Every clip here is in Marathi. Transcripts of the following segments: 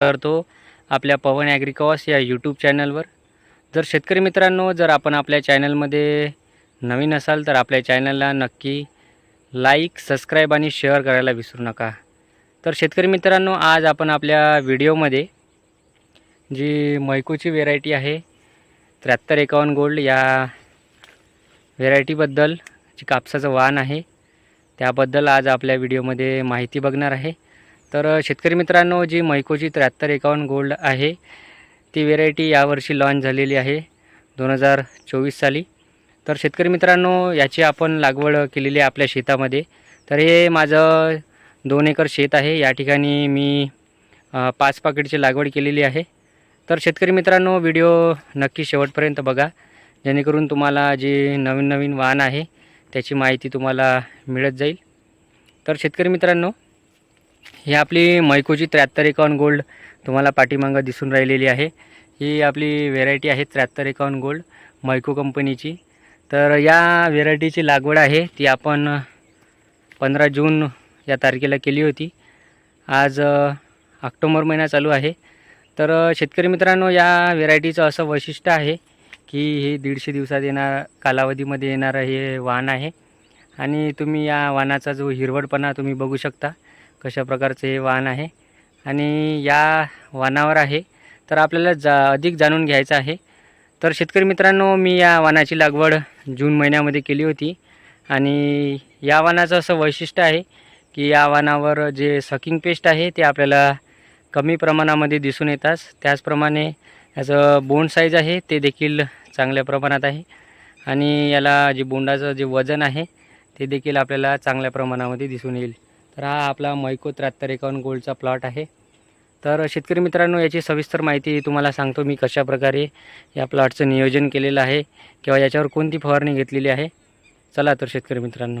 करतो आपल्या पवन ॲग्रिकॉस या यूट्यूब चॅनलवर जर शेतकरी मित्रांनो जर आपण आपल्या चॅनलमध्ये नवीन असाल तर आपल्या चॅनलला नक्की लाईक सबस्क्राईब आणि शेअर करायला विसरू नका. तर शेतकरी मित्रांनो आज आपण आपल्या व्हिडिओमध्ये जी मैकोची व्हेरायटी आहे त्र्याहत्तर एकावन्न गोल्ड या व्हेरायटीबद्दल जी कापसाचं वाण आहे त्याबद्दल आज आपल्या व्हिडिओमध्ये माहिती बघणार आहे. तर शेतकरी मित्रांनो जी मैकोची त्र्याहत्तर एकावन्न गोल्ड आहे ती व्हेरायटी यावर्षी लॉन्च झालेली आहे दोन हजार चोवीस साली. तर शेतकरी मित्रांनो याची आपण लागवड केलेली आहे आपल्या शेतामध्ये. तर हे माझं दोन एकर शेत आहे. या ठिकाणी मी पाच पाकिटची लागवड केलेली आहे. तर शेतकरी मित्रांनो व्हिडिओ नक्की शेवटपर्यंत बघा. जेणेकरून तुम्हाला जे नवीन नवीन वाहन आहे त्याची माहिती तुम्हाला मिळत जाईल. तर शेतकरी मित्रांनो ही आपली मैकोची त्र्याहत्तर एकावन्न गोल्ड तुम्हाला पाठीमागं दिसून राहिलेली आहे. ही आपली व्हेरायटी आहे त्र्याहत्तर एकावन्न गोल्ड मैको कंपनीची. तर या व्हेरायटीची लागवड आहे. ती आपण पंधरा जून या तारखेला केली होती. आज ऑक्टोबर महिना चालू आहे. तर शेतकरी मित्रांनो या व्हेरायटीचं असं वैशिष्ट्य आहे की हे दीडशे दिवसात येणार कालावधीमध्ये येणारं हे वाहन आहे. आणि तुम्ही या वाहनाचा जो हिरवडपणा तुम्ही बघू शकता. कशा प्रकारचं हे वाहन आहे. आणि या वाहनावर आहे. तर आपल्याला जा अधिक जाणून घ्यायचं आहे. तर शेतकरी मित्रांनो मी या वाहनाची लागवड जून महिन्यामध्ये केली होती. आणि या वाहनाचं असं वैशिष्ट्य आहे की या वाहनावर जे सकिंग पेस्ट आहे ते आपल्याला कमी प्रमाणामध्ये दिसून येतात त्याचप्रमाणे याचं बोंड साईज आहे ते देखील चांगल्या प्रमाणात आहे. आणि याला जे बोंडाचं जे वजन आहे ते देखील आपल्याला चांगल्या प्रमाणामध्ये दिसून येईल. तर हा आपला मैको त्र्याहत्तर एकावन्न गोल्डचा प्लॉट आहे. तर शेतकरी मित्रांनो याची सविस्तर माहिती तुम्हाला सांगतो मी कशाप्रकारे या प्लॉटचं नियोजन केलेलं आहे किंवा याच्यावर कोणती फवारणी घेतलेली आहे. चला तर शेतकरी मित्रांनो.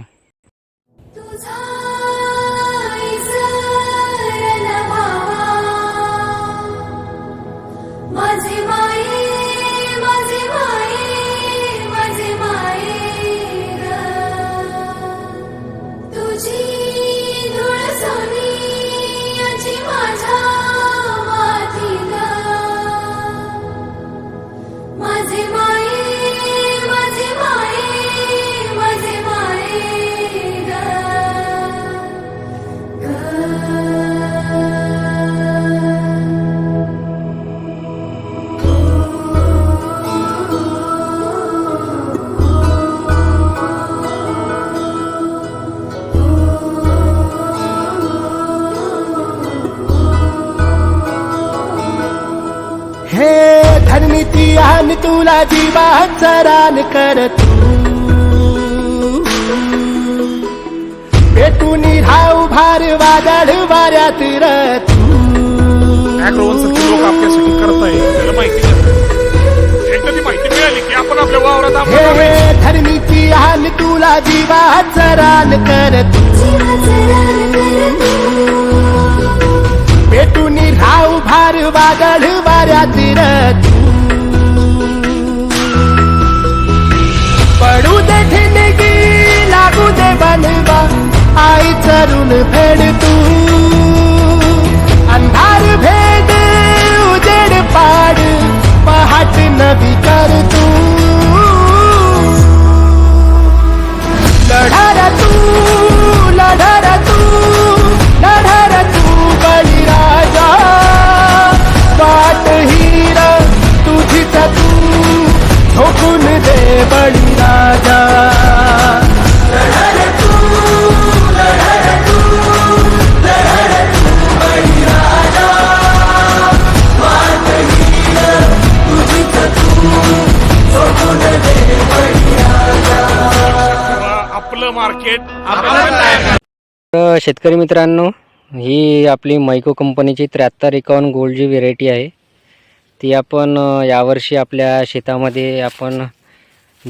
माझी माझी आन तुला जीवाचा रान कर तू पेटून राहू भार वादळ वाऱ्यात र तू अॅग्रोवनसारखे लोक आपल्यासाठी करताय त्याला माहिती नाही. एकदा ती माहिती मिळाली की आपण आपल्या वावरात हे आपण हे धरणीची आन तुला जीवाचा रान कर तू जीवाचं रान कर पेटून राहू भार वादळ वाऱ्यात र पडू दे ठिणगी लागू दे बनवा आई चरून फेड तू. अंधार भेद उजेड पाड पहाट नवी कर तू. लढार तू लढार तू लढार तू बळीराजा. वाट हिरा तुझीच तू झोकून दे बळी. लढार तू लढार तू लढार तू बळीराजा वाट हिर तुझीच तू झोकून दे बळीराजा आपलं मार्केट आपल्याला तयार करायचं. तर शेतकरी मित्रांनो ही आपली मैको कंपनीची त्र्याहत्तर एकावन्न गोल्ड जी व्हेरायटी आहे. ती आपण यावर्षी आपल्या शेतामध्ये आपण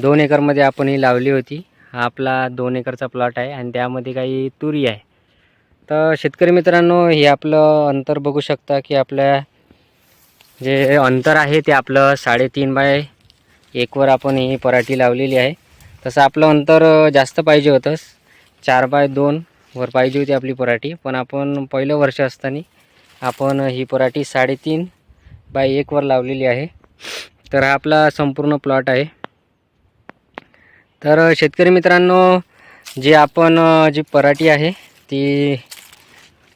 दोन एकरमध्ये आपण ही लावली होती. हा आपला दोन एकरचा प्लॉट आहे आणि त्यामध्ये काही तुरी आहे. तर शेतकरी मित्रांनो हे आपलं अंतर बघू शकता की आपल्या जे अंतर आहे ते आपलं साडेतीन बाय एकवर आपण ही पराठी लावलेली आहे. तसं आपलं अंतर जास्त पाहिजे होतं चार बाय दोनवर पाहिजे होती आपली पराठी. पण आपण पहिलं वर्ष असताना आपण ही पराठी साडेतीन बाय एकवर लावलेली आहे. तर हा आपला संपूर्ण प्लॉट आहे. तर शेतकरी मित्रांनो जी आपण जी पराठी आहे ती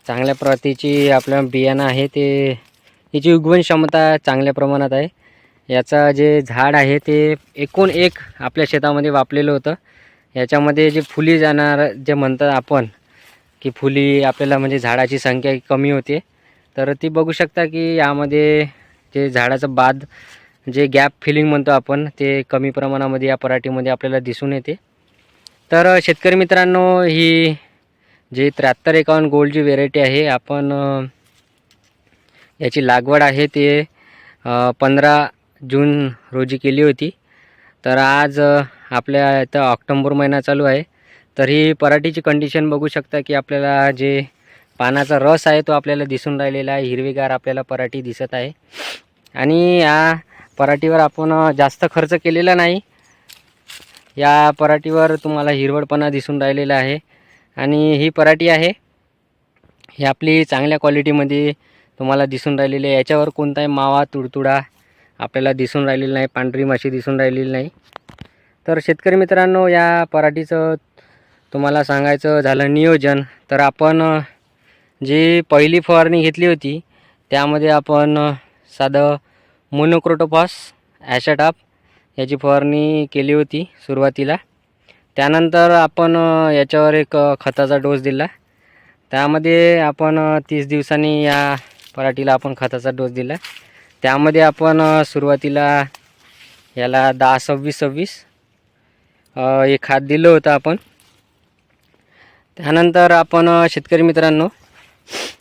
चांगल्या प्रतीची आपल्या बियाणं आहे ते याची उगवण क्षमता चांगल्या प्रमाणात आहे. याचा जे झाड आहे ते एकूण एक आपल्या शेतामध्ये वापलेलं होतं. याच्यामध्ये जे फुली जाणार जे म्हणतात आपण की फुली आपल्याला म्हणजे झाडाची संख्या कमी होते. तर ती बघू शकता की यामध्ये जे झाडाचं बाद जे गॅप फिलिंग म्हणतो आपण ते कमी प्रमाणामध्ये या पराठीमध्ये आपल्याला दिसून येते. तर शेतकरी मित्रांनो ही जी त्र्याहत्तर एकावन्न गोल्डची व्हेरायटी आहे आपण याची लागवड आहे ते पंधरा जून रोजी केली होती. तर आज आपल्या इथं ऑक्टोंबर महिना चालू आहे. तर ही पराठीची कंडिशन बघू शकता की आपल्याला जे पानाचा रस आहे तो आपल्याला दिसून राहिलेला आहे. हिरवीगार आपल्याला पराठी दिसत आहे. आणि या पराठीवर आपण जास्त खर्च केलेला नाही. या पराठीवर तुम्हाला हिरवळपणा दिसून राहिलेला आहे. आणि ही पराठी आहे. ही आपली चांगल्या क्वालिटीमध्ये तुम्हाला दिसून राहिलेली आहे. याच्यावर कोणताही मावा तुडतुडा आपल्याला दिसून राहिलेला नाही. पांढरी माशी दिसून राहिलेली नाही. तर शेतकरी मित्रांनो या पराठीचं तुम्हाला सांगायचं झालं नियोजन. तर आपण जी पहिली फवारणी घेतली होती त्यामध्ये आपण साधं मोनोक्रोटोफॉस ॲशटाप याची फवारणी केली होती सुरुवातीला. त्यानंतर आपण याच्यावर एक खताचा डोस दिला. त्यामध्ये आपण तीस दिवसांनी या पराठीला आपण खताचा डोस दिला. त्यामध्ये आपण सुरुवातीला याला दहा सव्वीस सव्वीस हे एक खात दिलं होतं आपण. त्यानंतर आपण शेतकरी मित्रांनो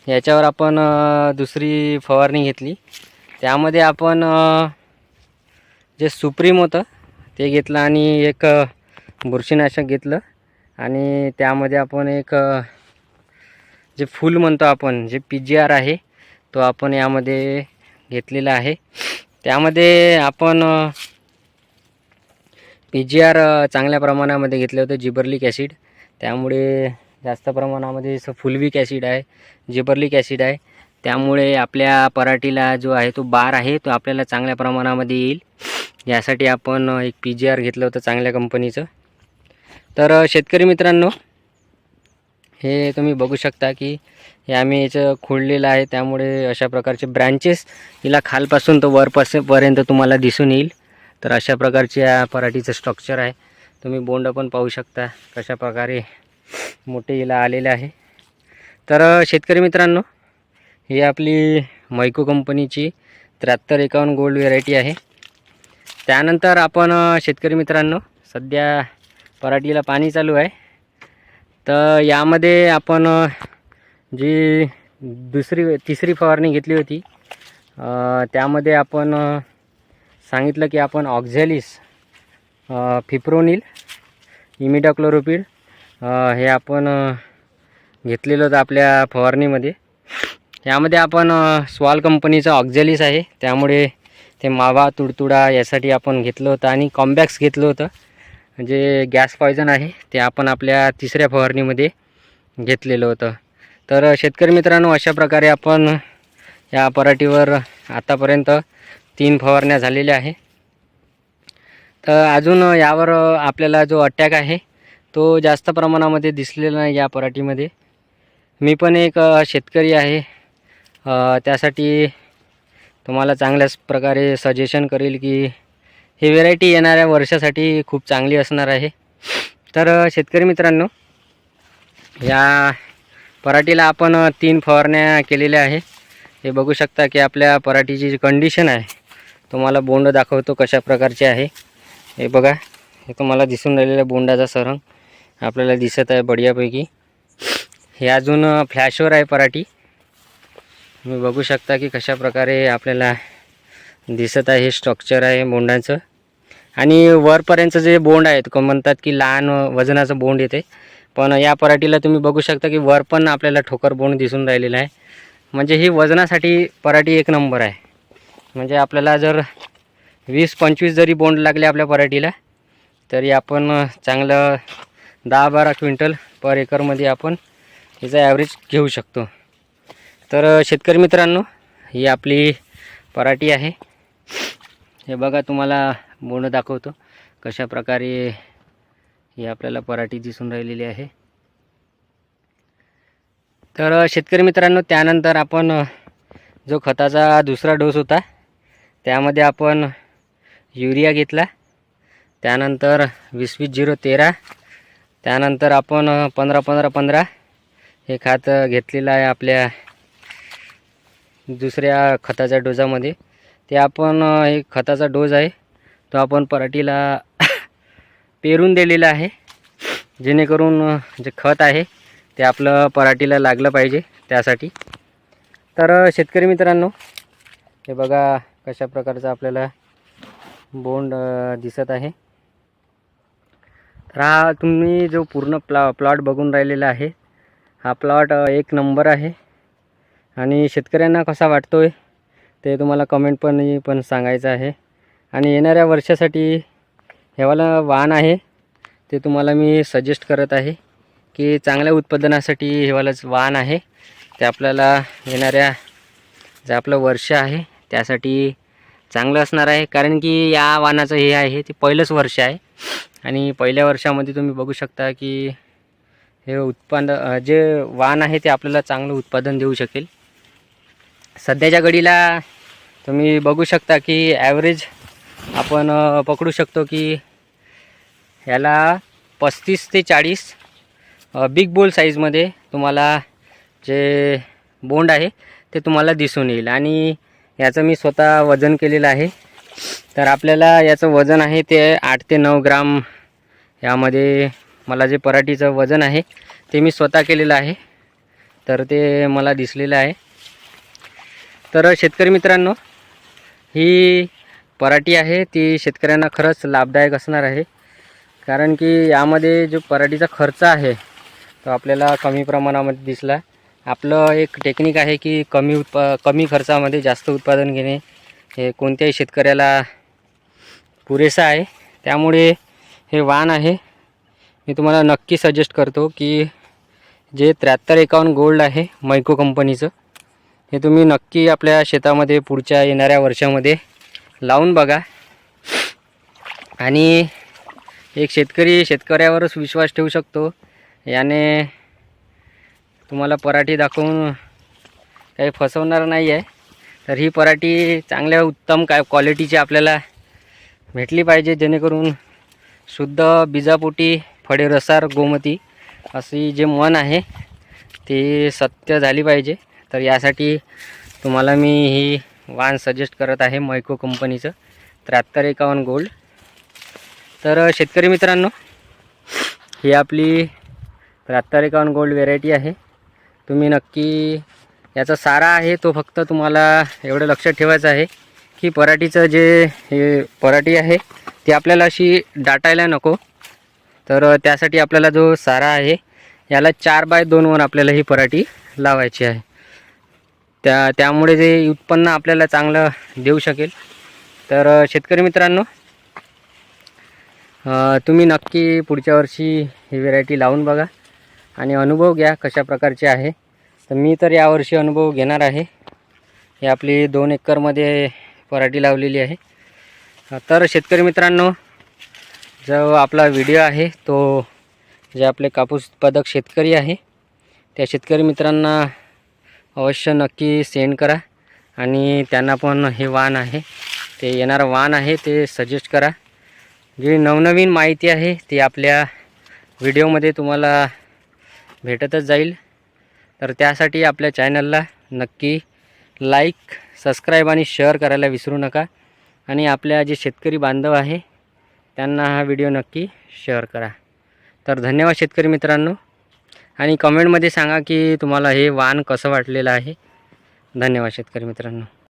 याच्यावर आपण दुसरी फवारणी घेतली. त्यामध्ये आपण जे सुप्रीम होतं ते घेतलं आणि एक बुरशीनाशक घेतलं. आणि त्यामध्ये आपण एक जे फूल म्हणतो आपण जे पी जी आर आहे तो आपण यामध्ये घेतलेला आहे. त्यामध्ये आपण पी जी आर चांगल्या प्रमाणामध्ये घेतलं होतं जिबर्लिक ॲसिड. त्यामुळे जास्त प्रमाणामध्ये जसं फुलविक ॲसिड आहे जिबर्लिक ॲसिड आहे त्यामुळे आपल्या पराठीला जो आहे तो बार आहे तो आपल्याला चांगल्या प्रमाणामध्ये येईल. यासाठी आपण एक पी जी आर घेतलं होतं चांगल्या कंपनीचं. तर शेतकरी मित्रांनो हे तुम्ही बघू शकता की हे आम्ही याचं खोडलेलं आहे. त्यामुळे अशा प्रकारचे ब्रँचेस हिला खालपासून तर वरपास पर्यंत तुम्हाला दिसून येईल. तर अशा प्रकारचे या पराठीचं स्ट्रक्चर आहे. तुम्ही बोंड पण पाहू शकता कशा प्रकारे मोठे हिला आलेले आहे. तर शेतकरी मित्रांनो ही आपली मैको कंपनीची त्र्याहत्तर एकावन्न गोल्ड व्हेरायटी आहे. त्यानंतर आपण शेतकरी मित्रांनो सध्या पराठीला पाणी चालू आहे. तर यामध्ये आपण जी दुसरी तिसरी फवारणी घेतली होती त्यामध्ये आपण सांगितलं की आपण ऑक्झॅलिस फिप्रोनिल इमिडाक्लोरोपिड हे आपण घेतलेलं होतं आपल्या फवारणीमध्ये. यामध्ये आपण स्वाल कंपनीचं ऑक्झेलिस आहे. त्यामुळे ते मावा तुडतुडा यासाठी आपण घेतलं होतं आणि कॉम्बॅक्स घेतलं होतं. जे गॅस पॉयझन आहे ते आपण आपल्या तिसऱ्या फवारणीमध्ये घेतलेलं होतं. तर शेतकरी मित्रांनो अशा प्रकारे आपण या पराठीवर आतापर्यंत तीन फवारण्या झालेल्या आहे. तर अजून यावर आपल्याला जो अटॅक आहे तो जास्त प्रमाणामध्ये दिसलेला नाही या पराठीमध्ये. मी पण एक शेतकरी आहे. त्यासाठी तुम्हाला चांगल्याच प्रकारे सजेशन करेल की ही व्हेरायटी येणाऱ्या वर्षासाठी खूप चांगली असणार आहे. तर शेतकरी मित्रांनो या पराठीला आपण तीन फवारण्या केलेल्या आहे. हे बघू शकता की आपल्या पराठीची जी कंडिशन आहे तुम्हाला बोंड दाखवतो कशा प्रकारचे आहे. हे बघा हे तुम्हाला दिसून राहिलेलं बोंडाचा सरंग आपल्याला दिसत आहे बढियापैकी. हे अजून फ्लॅशवर आहे पराठी तुम्ही बघू शकता की कशा प्रकारे आपल्याला दिसत आहे हे स्ट्रक्चर आहे बोंडांचं. आणि वरपर्यंतचं जे बोंड आहे तो म्हणतात की लहान वजनाचं बोंड येते. पण या पराठीला तुम्ही बघू शकता की वर पण आपल्याला ठोकर बोंड दिसून राहिलेलं आहे. म्हणजे ही वजनासाठी पराठी एक नंबर आहे. म्हणजे आपल्याला जर वीस पंचवीस जरी बोंड लागले आपल्या पराठीला तरी आपण चांगलं दहा बारा क्विंटल पर एकरमध्ये आपण याचा ॲव्हरेज घेऊ शकतो. तर शेतकरी मित्रांनो ही आपली पराठी आहे. हे बघा तुम्हाला बोंड दाखवतो. कशा प्रकारे ही आपल्याला पराठी दिसून राहिलेली आहे. तर शेतकरी मित्रांनो त्यानंतर आपण जो खताचा दुसरा डोस होता त्यामध्ये आपण युरिया घेतला. त्यानंतर वीस वीस झिरो तेरा. त्यानंतर आपण पंधरा पंधरा पंधरा हे खात घेतलेलं आहे आपल्या दुसऱ्या खताच्या डोजामध्ये ते आपण एक खताचा डोज आहे तो आपण पराठीला पेरून दिलेला आहे. जेणेकरून जे खत आहे ते आपलं पराठीला लागलं पाहिजे त्यासाठी. तर शेतकरी मित्रांनो हे बघा कशा प्रकारचं आपल्याला बोंड दिसत आहे. तर हा तुम्ही जो पूर्ण प्लॉ प्लॉट बघून राहिलेला आहे हा प्लॉट एक नंबर आहे. आणि शेतकऱ्यांना कसा वाटतो आहे ते तुम्हाला कमेंट पण पण सांगायचं आहे. आणि येणाऱ्या वर्षासाठी हेवाला वाण आहे ते तुम्हाला मी सजेस्ट करत आहे की चांगल्या उत्पादनासाठी हेवालाच वाण आहे. ते आपल्याला येणाऱ्या जे आपलं वर्ष आहे त्यासाठी चांगलं असणार आहे. कारण की या वाहनाचं हे आहे ते पहिलंच वर्ष आहे. आणि पहिल्या वर्षामध्ये तुम्ही बघू शकता की हे उत्पादन जे वाण आहे ते आपल्याला चांगलं उत्पादन देऊ शकेल. सध्याच्या घडीला तुम्ही बघू शकता की ॲव्हरेज आपण पकडू शकतो की ह्याला पस्तीस ते चाळीस बिग बोल साईजमध्ये तुम्हाला जे बोंड आहे ते तुम्हाला दिसून येईल. आणि याचं मी स्वतः वजन केलेलं आहे. तर आपल्याला याचं वजन आहे ते आठ ते नऊ ग्राम यामध्ये मला जे पराठीचं वजन आहे ते मी स्वतः केलेलं आहे. तर ते मला दिसलेलं आहे. तर शेतकरी मित्रांनो ही पराठी आहे ती शेतकऱ्यांना खरंच लाभदायक असणार आहे. कारण की यामध्ये जो पराठीचा खर्च आहे तो आपल्याला कमी प्रमाणामध्ये दिसला. आपलं एक टेक्निक आहे की कमी उत्प कमी खर्चामध्ये जास्त उत्पादन घेणे हे कोणत्याही शेतकऱ्याला पुरेसा आहे. त्यामुळे हे वाण आहे. मी तुम्हाला नक्की सजेस्ट करतो की जे त्र्याहत्तर एकावन्न गोल्ड आहे मैको कंपनीचं हे तुम्ही नक्की आपल्या शेतामध्ये पुढच्या येणाऱ्या वर्षामध्ये लावून बघा. आणि एक शेतकरी शेतकऱ्यावरच विश्वास ठेवू शकतो. याने तुम्हाला पराठी दाखवून काही फसवणार नाही आहे तर ही पराठी चांगल्या उत्तम काय क्वालिटीची आपल्याला भेटली पाहिजे जेणेकरून शुद्ध बिजापोटी फळे रसार गोमती अशी जे मन आहे ते सत्य झाली पाहिजे. तर यासाठी तुम्हाला मी ही वाण सजेस्ट करत आहे मैको कंपनीचं. त्र्याहत्तर एकावन्न गोल्ड. तर शेतकरी मित्रांनो ही आपली त्र्याहत्तर एकावन्न गोल्ड व्हेरायटी आहे. तुम्ही नक्की याचा सारा आहे तो फक्त तुम्हाला एवढं लक्षात ठेवायचं आहे की पराठीचं जे हे पराठी आहे ती आपल्याला अशी डाटायला नको. तर त्यासाठी आपल्याला जो सारा आहे याला चार बाय दोनवर आपल्याला ही पराठी लावायची आहे. त्या त्यामुळे जे उत्पन्न आपल्याला चांगलं देऊ शकेल. तर शेतकरी मित्रांनो तुम्ही नक्की पुढच्या वर्षी ही व्हेरायटी लावून बघा आणि अनुभव घ्या कशा प्रकारचे आहे. तर मी तर यावर्षी अनुभव घेणार आहे. ही आपली दोन एकरमध्ये पराठी लावलेली आहे. तर शेतकरी मित्रांनो जो आपला व्हिडिओ आहे तो जे आपले कापूस उत्पादक शेतकरी आहे त्या शेतकरी मित्रांना अवश्य नक्की सेंड करा. आणि त्यांना पण हे वाण आहे. ते येणारं वाण आहे ते सजेस्ट करा. जी नवनवीन माहिती आहे ती आपल्या व्हिडिओमध्ये तुम्हाला भेटतच जाईल. तर त्यासाठी आपल्या चॅनलला नक्की लाईक सबस्क्राईब आणि शेअर करायला विसरू नका. आणि आपल्या जे शेतकरी बांधव आहे त्यांना हा व्हिडिओ नक्की शेअर करा. तर धन्यवाद शेतकरी मित्रांनो. आणि कमेंटमध्ये सांगा की तुम्हाला हे वाण कसं वाटलेलं आहे. धन्यवाद शेतकरी मित्रांनो.